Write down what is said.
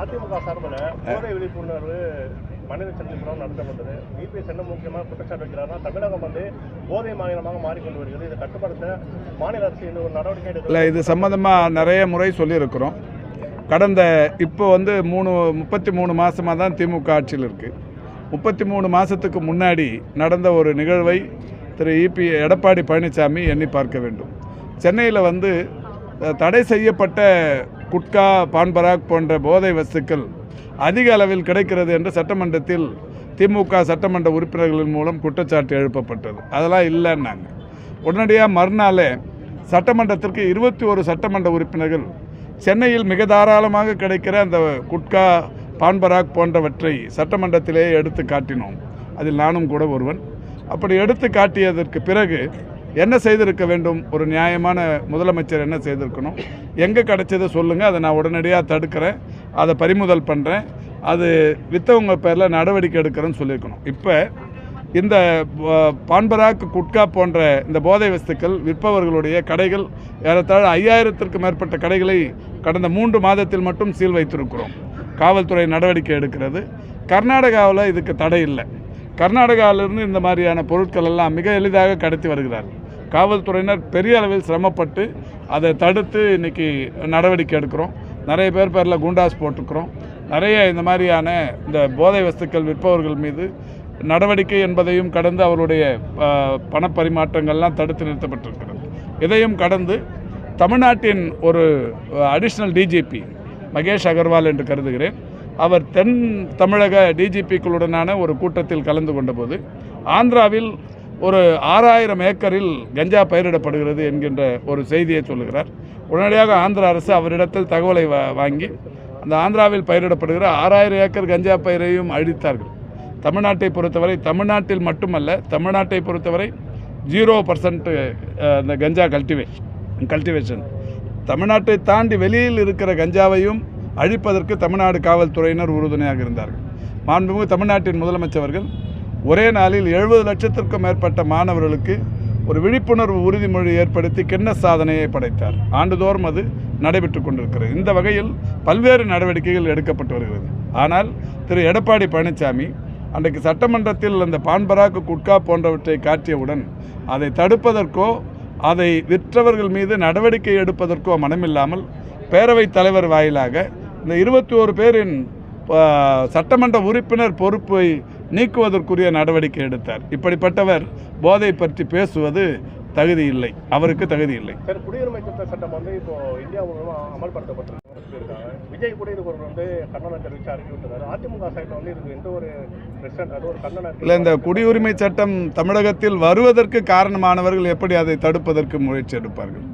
அதிமுக சார்பில் போதை விழிப்புணர்வு மனித சந்திப்புறம் நடத்தப்பட்டது. இபிஎஸ் என்ன முக்கியமாக குற்றச்சாட்டு வைக்கிறாருன்னா தமிழகம் வந்து போதை மாநிலமாக மாறிக்கொண்டு வருகிறது. இதை கட்டுப்படுத்த மாநில அரசு இந்த ஒரு நடவடிக்கை இல்லை இது சம்மந்தமாக நிறைய முறை சொல்லியிருக்கிறோம். கடந்த இப்போ வந்து மூணு முப்பத்தி மூணு மாதமாக தான் திமுக ஆட்சியில் இருக்குது முப்பத்தி மூணு மாதத்துக்கு முன்னாடி நடந்த ஒரு நிகழ்வை திரு இபி எடப்பாடி பழனிசாமி எண்ணி பார்க்க வேண்டும். சென்னையில் வந்து தடை செய்யப்பட்ட குட்கா பான்பராக் போன்ற போதை வஸ்துக்கள் அதிக அளவில் கிடைக்கிறது என்று சட்டமன்றத்தில் திமுக சட்டமன்ற உறுப்பினர்களின் மூலம் குற்றச்சாட்டு எழுப்பப்பட்டது. அதெல்லாம் இல்லைன்னாங்க. உடனடியாக மறுநாளே சட்டமன்றத்திற்கு இருபத்தி ஒரு சட்டமன்ற உறுப்பினர்கள் சென்னையில் மிக தாராளமாக கிடைக்கிற அந்த குட்கா பான்பராக் போன்றவற்றை சட்டமன்றத்திலேயே எடுத்து காட்டினோம். அதில் நானும் கூட ஒருவன். அப்படி எடுத்து காட்டியதற்கு பிறகு என்ன செய்திருக்க வேண்டும்? ஒரு நியாயமான முதலமைச்சர் என்ன செய்திருக்கணும்? எங்கே கிடச்சதை சொல்லுங்கள் அதை நான் உடனடியாக தடுக்கிறேன். அதை பறிமுதல் பண்ணுறேன் அது விற்றவங்க பேரில் நடவடிக்கை எடுக்கிறேன்னு சொல்லியிருக்கணும். இப்போ இந்த பான்பராக் குட்கா போன்ற இந்த போதை வஸ்துக்கள் விற்பவர்களுடைய கடைகள் ஏறத்தாழ ஐயாயிரத்திற்கு மேற்பட்ட கடைகளை கடந்த மூன்று மாதத்தில் மட்டும் சீல் வைத்திருக்கிறோம். காவல்துறை நடவடிக்கை எடுக்கிறது. கர்நாடகாவில் இதுக்கு தடை இல்லை. கர்நாடகாவிலிருந்து இந்த மாதிரியான பொருட்கள் எல்லாம் மிக எளிதாக கடத்தி வருகிறார்கள். காவல்துறையினர் பெரிய அளவில் சிரமப்பட்டு அதை தடுத்து இன்னைக்கு நடவடிக்கை எடுக்கிறோம். நிறைய பேர் பேரில் குண்டாஸ் போட்டிருக்கிறோம் நிறைய இந்த மாதிரியான இந்த போதை வஸ்துக்கள் விற்பவர்கள் மீது நடவடிக்கை என்பதையும் கடந்து அவருடைய பணப்பரிமாற்றங்கள்லாம் தடுத்து நிறுத்தப்பட்டிருக்கிறது. இதையும் கடந்து தமிழ்நாட்டின் ஒரு அடிஷ்னல் டிஜிபி மகேஷ் அகர்வால் என்று கருதுகிறேன். அவர் தென் தமிழக டிஜிபிக்களுடனான ஒரு கூட்டத்தில் கலந்து கொண்டபோது ஆந்திராவில் ஒரு ஆறாயிரம் ஏக்கரில் கஞ்சா பயிரிடப்படுகிறது என்கின்ற ஒரு செய்தியை சொல்லுகிறார். உடனடியாக ஆந்திர அரசு அவரிடத்தில் தகவலை வாங்கி அந்த ஆந்திராவில் பயிரிடப்படுகிற ஆறாயிரம் ஏக்கர் கஞ்சா பயிரையும் அழித்தார்கள். தமிழ்நாட்டை பொறுத்தவரை தமிழ்நாட்டில் மட்டுமல்ல தமிழ்நாட்டை பொறுத்தவரை ஜீரோ பர்சன்ட் அந்த கஞ்சா கல்டிவேஷன் கல்டிவேஷன். தமிழ்நாட்டை தாண்டி வெளியில் இருக்கிற கஞ்சாவையும் அழிப்பதற்கு தமிழ்நாடு காவல்துறையினர் உறுதுணையாக இருந்தார்கள். மாண்புமிகு தமிழ்நாட்டின் முதலமைச்சர்கள் ஒரே நாளில் எழுபது லட்சத்திற்கும் மேற்பட்ட மாணவர்களுக்கு ஒரு விழிப்புணர்வு உறுதிமொழி ஏற்படுத்தி கிண்ண சாதனையை படைத்தார். ஆண்டுதோறும் அது நடைபெற்று கொண்டிருக்கிறது. இந்த வகையில் பல்வேறு நடவடிக்கைகள் எடுக்கப்பட்டு வருகிறது. ஆனால் திரு. எடப்பாடி பழனிசாமி அன்றைக்கு சட்டமன்றத்தில் அந்த பான்பராக்கு குட்கா போன்றவற்றை காட்டியவுடன் அதை தடுப்பதற்கோ அதை விற்றவர்கள் மீது நடவடிக்கை எடுப்பதற்கோ மனமில்லாமல் பேரவைத் தலைவர் வாயிலாக இந்த இருபத்தி ஓரு பேரின் சட்டமன்ற உறுப்பினர் பொறுப்பை நீக்குவதற்குரிய நடவடிக்கை எடுத்தார். இப்படிப்பட்டவர் போதை பற்றி பேசுவது தகுதி இல்லை. அவருக்கு தகுதி இல்லை. சரி குடியுரிமை திருத்த சட்டம் வந்து இப்போ இந்தியா முழுவதும் அமல்படுத்தப்பட்டிருக்கு சொல்லியிருக்காங்க. விஜய் கூட இதுக்கு வந்து கண்டனம் தெரிவித்து விட்டுருக்காரு அதிமுக சைடில் வந்து இதுக்கு எந்த ஒரு அது ஒரு கண்டனம் இல்லை இந்த குடியுரிமை சட்டம் தமிழகத்தில் வருவதற்கு காரணமானவர்கள் எப்படி அதை தடுப்பதற்கு முயற்சி எடுப்பார்கள்?